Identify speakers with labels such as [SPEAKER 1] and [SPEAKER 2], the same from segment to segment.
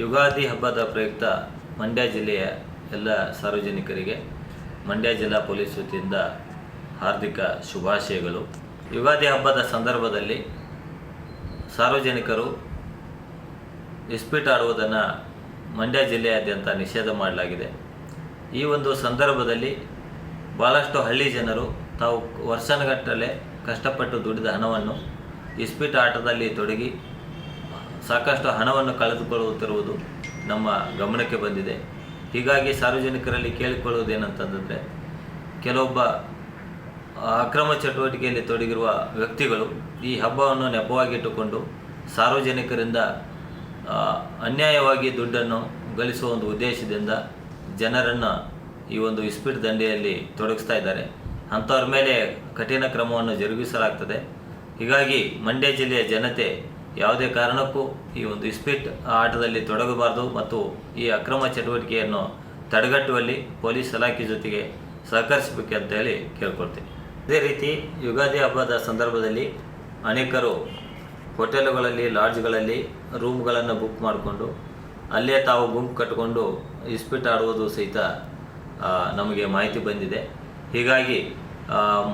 [SPEAKER 1] ಯುಗಾದಿ ಹಬ್ಬದ ಪ್ರಯುಕ್ತ ಮಂಡ್ಯ ಜಿಲ್ಲೆಯ ಎಲ್ಲ ಸಾರ್ವಜನಿಕರಿಗೆ, ಮಂಡ್ಯ ಜಿಲ್ಲಾ ಪೊಲೀಸ್ ವತಿಯಿಂದ ಹಾರ್ದಿಕ ಶುಭಾಶಯಗಳು. ಯುಗಾದಿ ಹಬ್ಬದ ಸಂದರ್ಭದಲ್ಲಿ ಸಾರ್ವಜನಿಕರು ಇಸ್ಪೀಟ್ ಆಡುವುದನ್ನು ಮಂಡ್ಯ ಜಿಲ್ಲೆಯಾದ್ಯಂತ ನಿಷೇಧ ಮಾಡಲಾಗಿದೆ. ಈ ಒಂದು ಸಂದರ್ಭದಲ್ಲಿ ಭಾಳಷ್ಟು ಹಳ್ಳಿ ಜನರು ತಾವು ವರ್ಷಗಟ್ಟಲೆ ಕಷ್ಟಪಟ್ಟು ದುಡಿದ ಹಣವನ್ನು ಇಸ್ಪೀಟ್ ಆಟದಲ್ಲಿ ತೊಡಗಿ ಸಾಕಷ್ಟು ಹಣವನ್ನು ಕಳೆದುಕೊಳ್ಳುತ್ತಿರುವುದು ನಮ್ಮ ಗಮನಕ್ಕೆ ಬಂದಿದೆ. ಹೀಗಾಗಿ ಸಾರ್ವಜನಿಕರಲ್ಲಿ ಕೇಳಿಕೊಳ್ಳುವುದೇನಂತಂದರೆ, ಕೆಲವೊಬ್ಬ ಅಕ್ರಮ ಚಟುವಟಿಕೆಯಲ್ಲಿ ತೊಡಗಿರುವ ವ್ಯಕ್ತಿಗಳು ಈ ಹಬ್ಬವನ್ನು ನೆಪವಾಗಿಟ್ಟುಕೊಂಡು ಸಾರ್ವಜನಿಕರಿಂದ ಅನ್ಯಾಯವಾಗಿ ದುಡ್ಡನ್ನು ಗಳಿಸುವ ಒಂದು ಉದ್ದೇಶದಿಂದ ಜನರನ್ನು ಈ ಒಂದು ಇಸ್ಪೀಟ್ ದಂಡೆಯಲ್ಲಿ ತೊಡಗಿಸ್ತಾ ಇದ್ದಾರೆ. ಅಂಥವ್ರ ಮೇಲೆ ಕಠಿಣ ಕ್ರಮವನ್ನು ಜರುಗಿಸಲಾಗ್ತದೆ. ಹೀಗಾಗಿ ಮಂಡ್ಯ ಜಿಲ್ಲೆಯ ಜನತೆ ಯಾವುದೇ ಕಾರಣಕ್ಕೂ ಈ ಒಂದು ಇಸ್ಪಿಟ್ ಆಟದಲ್ಲಿ ತೊಡಗಬಾರದು ಮತ್ತು ಈ ಅಕ್ರಮ ಚಟುವಟಿಕೆಯನ್ನು ತಡೆಗಟ್ಟುವಲ್ಲಿ ಪೊಲೀಸ್ ಇಲಾಖೆ ಜೊತೆಗೆ ಅಂತ ಹೇಳಿ ಕೇಳ್ಕೊಳ್ತೀನಿ. ಇದೇ ರೀತಿ ಯುಗಾದಿ ಹಬ್ಬದ ಸಂದರ್ಭದಲ್ಲಿ ಅನೇಕರು ಹೋಟೆಲುಗಳಲ್ಲಿ, ಲಾಡ್ಜ್ಗಳಲ್ಲಿ ರೂಮ್ಗಳನ್ನು ಬುಕ್ ಮಾಡಿಕೊಂಡು ಅಲ್ಲೇ ತಾವು ಗುಂಪು ಕಟ್ಟಿಕೊಂಡು ಇಸ್ಪಿಟ್ ಆಡುವುದು ಸಹಿತ ನಮಗೆ ಮಾಹಿತಿ ಬಂದಿದೆ. ಹೀಗಾಗಿ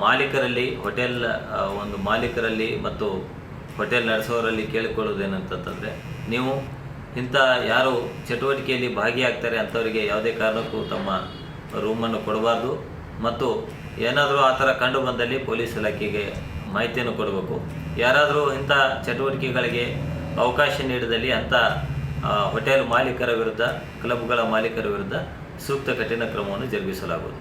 [SPEAKER 1] ಮಾಲೀಕರಲ್ಲಿ, ಹೋಟೆಲ್ ಒಂದು ಮಾಲೀಕರಲ್ಲಿ ಮತ್ತು ಹೋಟೆಲ್ ನಡೆಸೋರಲ್ಲಿ ಕೇಳಿಕೊಳ್ಳೋದೇನಂತಂದರೆ ನೀವು ಇಂಥ ಯಾರು ಚಟುವಟಿಕೆಯಲ್ಲಿ ಭಾಗಿಯಾಗ್ತಾರೆ ಅಂಥವರಿಗೆ ಯಾವುದೇ ಕಾರಣಕ್ಕೂ ತಮ್ಮ ರೂಮನ್ನು ಕೊಡಬಾರ್ದು. ಮತ್ತು ಏನಾದರೂ ಆ ಥರ ಕಂಡು ಬಂದಲ್ಲಿ ಪೊಲೀಸ್ ಇಲಾಖೆಗೆ ಮಾಹಿತಿಯನ್ನು ಕೊಡಬೇಕು. ಯಾರಾದರೂ ಇಂಥ ಚಟುವಟಿಕೆಗಳಿಗೆ ಅವಕಾಶ ನೀಡಿದಲ್ಲಿ ಅಂಥ ಹೋಟೆಲ್ ಮಾಲೀಕರ ವಿರುದ್ಧ, ಕ್ಲಬ್ಗಳ ಮಾಲೀಕರ ವಿರುದ್ಧ ಸೂಕ್ತ ಕಠಿಣ ಕ್ರಮವನ್ನು ಜರುಗಿಸಲಾಗುವುದು.